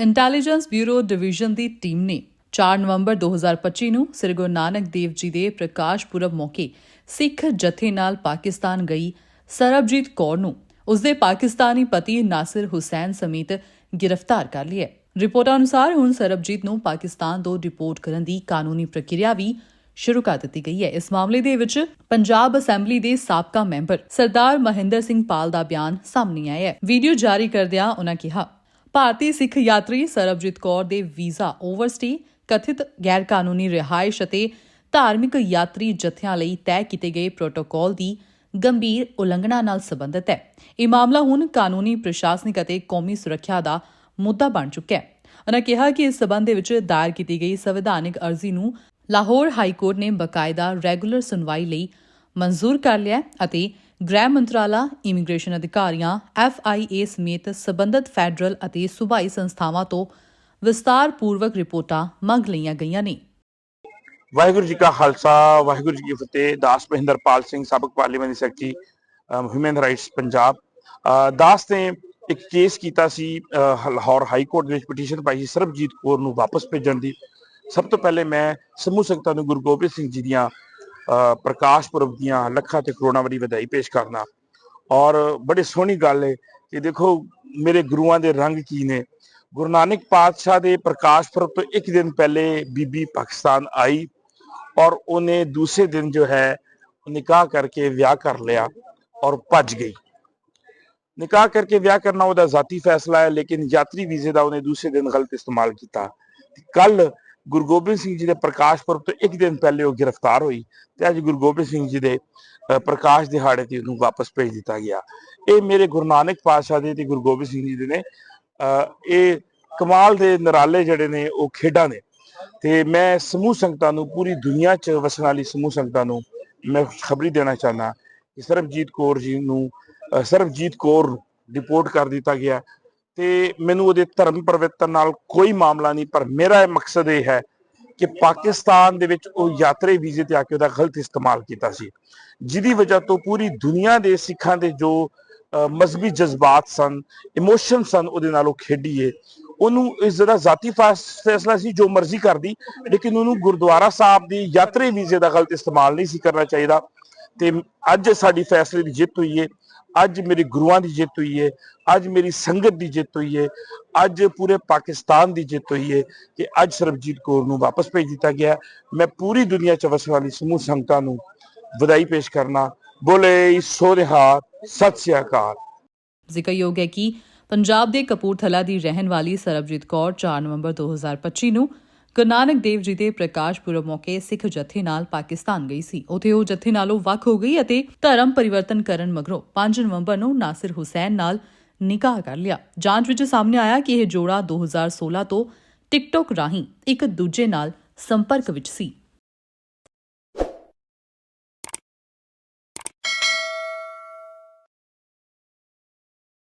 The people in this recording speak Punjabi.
ਇੰਟੈਲੀਜੈਂਸ ਬਿਊਰੋ ਡਿਵੀਜ਼ਨ ਦੀ ਟੀਮ ਨੇ 4 ਨਵੰਬਰ 2025 ਨੂੰ ਸ੍ਰੀ ਗੁਰੂ ਨਾਨਕ ਦੇਵ ਜੀ ਦੇ ਪ੍ਰਕਾਸ਼ ਪੁਰਬ ਮੌਕੇ ਸਿੱਖ ਜਥੇ ਨਾਲ ਪਾਕਿਸਤਾਨ ਗਈ। ਸਰਬਜੀਤ ਕੌਰ ਨੂੰ ਉਸਦੇ ਪਾਕਿਸਤਾਨੀ ਪਤੀ ਨਾਸਿਰ ਹੁਸੈਨ ਸਮੇਤ ਗ੍ਰਿਫਤਾਰ ਕਰ ਲਿਆ। ਰਿਪੋਰਟਾਂ ਅਨੁਸਾਰ ਹੁਣ ਸਰਬਜੀਤ ਨੂੰ ਪਾਕਿਸਤਾਨ ਤੋਂ ਰਿਪੋਰਟ ਕਰਨ ਦੀ ਕਾਨੂੰਨੀ ਪ੍ਰਕਿਰਿਆ ਵੀ ਸ਼ੁਰੂ ਕਰ ਦਿੱਤੀ ਗਈ ਹੈ। ਇਸ ਮਾਮਲੇ ਦੇ ਵਿੱਚ ਪੰਜਾਬ ਅਸੈਂਬਲੀ ਦੇ ਸਾਬਕਾ ਮੈਂਬਰ ਸਰਦਾਰ ਮਹਿੰਦਰ ਸਿੰਘ ਪਾਲ ਦਾ ਬਿਆਨ ਸਾਹਮਣੇ ਆਇਆ ਹੈ। ਵੀਡੀਓ ਜਾਰੀ ਕਰਦਿਆਂ ਉਹਨਾਂ ਕਿਹਾ ਭਾਰਤੀ ਸਿੱਖ ਯਾਤਰੀ ਸਰਬਜੀਤ ਕੌਰ ਦੇ ਵੀਜ਼ਾ ਓਵਰਸਟੇ, ਕਥਿਤ ਗੈਰ ਕਾਨੂੰਨੀ ਰਿਹਾਇਸ਼ ਅਤੇ ਧਾਰਮਿਕ ਯਾਤਰੀ ਜਥਿਆਂ ਲਈ ਤੈਅ ਕੀਤੇ ਗਏ ਪ੍ਰੋਟੋਕਾਲ ਦੀ ਗੰਭੀਰ ਉਲੰਘਣਾ ਨਾਲ ਸੰਬੰਧਿਤ ਹੈ। ਇਹ ਮਾਮਲਾ ਹੁਣ ਕਾਨੂੰਨੀ, ਪ੍ਰਸ਼ਾਸਨਿਕ ਅਤੇ ਕੌਮੀ ਸੁਰੱਖਿਆ ਦਾ ਮੁੱਦਾ ਬਣ ਚੁੱਕਿਆ ਹੈ। ਉਹਨਾਂ ਕਿਹਾ ਕਿ ਇਸ ਸਬੰਧ ਦੇ ਵਿੱਚ ਦਾਇਰ ਕੀਤੀ ਗਈ ਸੰਵਿਧਾਨਿਕ ਅਰਜ਼ੀ ਨੂੰ ਲਾਹੌਰ ਹਾਈ ਕੋਰਟ ਨੇ ਬਕਾਇਦਾ ਰੈਗੂਲਰ ਸੁਣਵਾਈ ਲਈ ਮਨਜ਼ੂਰ ਕਰ ਲਿਆ ਅਤੇ ਗ੍ਰਹਿ ਮੰਤਰਾਲਾ, ਇਮੀਗ੍ਰੇਸ਼ਨ ਅਧਿਕਾਰੀਆਂ ਐਫਆਈਏ ਸਮੇਤ ਸਬੰਧਤ ਫੈਡਰਲ ਅਤੇ ਸੂਬਾਈ ਸੰਸਥਾਵਾਂ ਤੋਂ ਵਿਸਤਾਰ ਰਿਪੋਰਟਾਂ ਮੰਗ ਲਈਆਂ ਗਈਆਂ ਨੇ। ਵਾਹਿਗੁਰੂ ਜੀ ਕਾ ਖਾਲਸਾ, ਵਾਹਿਗੁਰੂ ਜੀ ਕੀ ਫਤਿਹ। ਦਾਸ Mahinderpal Singh, ਸਾਬਕ parliamentary secretary human rights, Punjab. ਦਾਸ ਨੇ ਇੱਕ ਕੇਸ ਕੀਤਾ ਸੀ ਲਾਹੌਰ ਹਾਈ ਕੋਰਟ ਦੇ ਵਿੱਚ ਪਟੀਸ਼ਨ ਪਾਈ ਸੀ, ਸਰਬਜੀਤ ਕੌਰ ਨੂੰ ਵਾਪਸ ਭੇਜਣ ਦੀ। ਸਭ ਤੋਂ ਪਹਿਲੇ ਮੈਂ ਸਮੂਹ ਸੰਗਤਾਂ ਨੂੰ ਗੁਰੂ ਗੋਬਿੰਦ ਸਿੰਘ ਜੀ ਦੀਆਂ ਪ੍ਰਕਾਸ਼ ਪੁਰਬ ਦੀਆਂ ਲੱਖਾਂ ਤੇ ਕਰੋੜਾਂ ਵਾਰੀ ਵਧਾਈ ਪੇਸ਼ ਕਰਨਾ। ਔਰ ਬੜੀ ਸੋਹਣੀ ਗੱਲ ਹੈ ਕਿ ਦੇਖੋ, ਮੇਰੇ ਗੁਰੂਆਂ ਦੇ ਰੰਗ ਕੀ ਨੇ। ਗੁਰੂ ਨਾਨਕ ਪਾਤਸ਼ਾਹ ਦੇ ਪ੍ਰਕਾਸ਼ ਪੁਰਬ ਤੋਂ ਇੱਕ ਦਿਨ ਪਹਿਲੇ ਬੀਬੀ ਪਾਕਿਸਤਾਨ ਆਈ ਔਰ ਉਹਨੇ ਦੂਸਰੇ ਦਿਨ ਜੋ ਹੈ, ਨਿਕਾਹ ਕਰਕੇ ਵਿਆਹ ਕਰ ਲਿਆ ਔਰ ਭੱਜ ਗਈ। ਨਿਕਾਹ ਕਰਕੇ ਵਿਆਹ ਕਰਨਾ ਉਹਦਾ ਜ਼ਾਤੀ ਫੈਸਲਾ ਹੈ, ਲੇਕਿਨ ਯਾਤਰੀ ਵੀਜ਼ੇ ਦਾ ਉਹਨੇ ਦੂਸਰੇ ਦਿਨ ਗਲਤ ਇਸਤੇਮਾਲ ਕੀਤਾ। ਕੱਲ ਗੁਰੂ ਗੋਬਿੰਦ ਸਿੰਘ ਜੀ ਦੇ ਪ੍ਰਕਾਸ਼ ਪੁਰਬ ਤੋਂ ਇੱਕ ਦਿਨ ਪਹਿਲੇ ਉਹ ਗ੍ਰਿਫਤਾਰ ਹੋਈ ਤੇ ਅੱਜ ਗੁਰੂ ਗੋਬਿੰਦ ਸਿੰਘ ਜੀ ਦੇ ਪ੍ਰਕਾਸ਼ ਦਿਹਾੜੇ ਤੇ ਉਹਨੂੰ ਵਾਪਸ ਭੇਜ ਦਿੱਤਾ ਗਿਆ। ਇਹ ਮੇਰੇ ਗੁਰੂ ਨਾਨਕ ਪਾਤਸ਼ਾਹ ਦੇ ਤੇ ਗੁਰੂ ਗੋਬਿੰਦ ਸਿੰਘ ਜੀ ਦੇ ਨੇ। ਅ, ਇਹ ਕਮਾਲ ਦੇ ਨਰਾਲੇ ਜਿਹੜੇ ਨੇ ਉਹ ਖੇਡਾਂ ਨੇ। ਤੇ ਮੈਂ ਸਮੂਹ ਸੰਗਤਾਂ ਨੂੰ ਪੂਰੀ ਦੁਨੀਆ 'ਚ ਵਸਣ ਵਾਲੀ ਸਮੂਹ ਸੰਗਤਾਂ ਨੂੰ ਮੈਂ ਖਬਰੀ ਦੇਣਾ ਚਾਹੁੰਦਾ ਕਿ ਸਰਬਜੀਤ ਕੌਰ ਜੀ ਨੂੰ ਸਰਬਜੀਤ ਕੌਰ ਰਿਪੋਰਟ ਕਰ ਦਿੱਤਾ ਗਿਆ। ਤੇ ਮੈਨੂੰ ਉਹਦੇ ਧਰਮ ਪਰਿਵਰਤਨ ਨਾਲ ਕੋਈ ਮਾਮਲਾ ਨਹੀਂ ਪਰ ਮੇਰਾ ਇਹ ਮਕਸਦ ਇਹ ਹੈ ਕਿ ਪਾਕਿਸਤਾਨ ਦੇ ਵਿੱਚ ਉਹ ਯਾਤਰੀ ਵੀਜ਼ੇ ਤੇ ਆ ਕੇ ਉਹਦਾ ਗਲਤ ਇਸਤੇਮਾਲ ਕੀਤਾ ਸੀ ਜਿਹਦੀ ਵਜ੍ਹਾ ਤੋਂ ਪੂਰੀ ਦੁਨੀਆ ਦੇ ਸਿੱਖਾਂ ਦੇ ਜੋ ਅ, ਮਜ਼ਹਬੀ ਜਜ਼ਬਾਤ ਸਨ ਇਮੋਸ਼ਨ ਸਨ ਉਹਦੇ ਨਾਲ ਉਹ ਖੇਡੀਏ। ਉਹਨੂੰ ਇਸ ਦਾ ਜ਼ਾਤੀ ਫਾਸ- ਫੈਸਲਾ ਸੀ ਜੋ ਮਰਜ਼ੀ ਕਰਦੀ ਲੇਕਿਨ ਉਹਨੂੰ ਗੁਰਦੁਆਰਾ ਸਾਹਿਬ ਦੀ ਯਾਤਰੀ ਵੀਜ਼ੇ ਦਾ ਗਲਤ ਇਸਤੇਮਾਲ ਨਹੀਂ ਸੀ ਕਰਨਾ ਚਾਹੀਦਾ। ਤੇ ਅੱਜ ਸਾਡੀ ਫੈਸਲੇ ਦੀ ਜਿੱਤ ਹੋਈ ਹੈ ਅੱਜ ਮੇਰੇ ਗੁਰੂਆਂ ਦੀ ਜਿੱਤ ਹੋਈ ਹੈ ਅੱਜ ਮੇਰੀ ਸੰਗਤ ਦੀ ਜਿੱਤ ਹੋਈ ਹੈ ਅੱਜ ਪੂਰੇ ਪਾਕਿਸਤਾਨ ਦੀ ਜਿੱਤ ਹੋਈ ਹੈ ਕਿ ਅੱਜ ਸਰਬਜੀਤ ਕੌਰ ਨੂੰ ਵਾਪਸ ਭੇਜ ਦਿੱਤਾ ਗਿਆ। ਮੈਂ ਪੂਰੀ ਦੁਨੀਆ ਚ ਵਸਣ ਵਾਲੀ ਸਮੂਹ ਸੰਗਤਾਂ ਨੂੰ ਵਧਾਈ ਪੇਸ਼ ਕਰਨਾ। ਬੋਲੇ ਸੋ ਨਿਹਾਲ ਸਤਿ ਸ੍ਰੀ ਅਕਾਲ। ਜ਼ਿਕਰਯੋਗ ਹੈ ਕਿ ਪੰਜਾਬ ਦੇ ਕਪੂਰਥਲਾ ਦੀ ਰਹਿਣ ਵਾਲੀ ਸਰਬਜੀਤ ਕੌਰ 4 ਨਵੰਬਰ 2025 ਨੂੰ ਗੁਰੂ ਨਾਨਕ ਦੇਵ ਜੀ ਦੇ ਪ੍ਰਕਾਸ਼ ਪੁਰਬ ਮੌਕੇ ਸਿੱਖ ਜਥੇ ਨਾਲ ਪਾਕਿਸਤਾਨ ਗਈ ਸੀ। ਉੱਥੇ ਉਹ ਜਥੇ ਨਾਲੋਂ ਵੱਖ ਹੋ ਗਈ ਅਤੇ ਧਰਮ ਪਰਿਵਰਤਨ ਕਰਨ ਮਗਰੋਂ 5 ਨਵੰਬਰ ਨੂੰ ਨਾਸਿਰ ਹੁਸੈਨ ਨਾਲ ਨਿਕਾਹ ਕਰ ਲਿਆ। ਜਾਂਚ ਵਿੱਚ ਸਾਹਮਣੇ ਆਇਆ ਕਿ ਇਹ ਜੋੜਾ 2016 ਤੋਂ ਟਿਕਟੋਕ ਰਾਹੀਂ ਇੱਕ ਦੂਜੇ ਨਾਲ ਸੰਪਰਕ ਵਿੱਚ ਸੀ।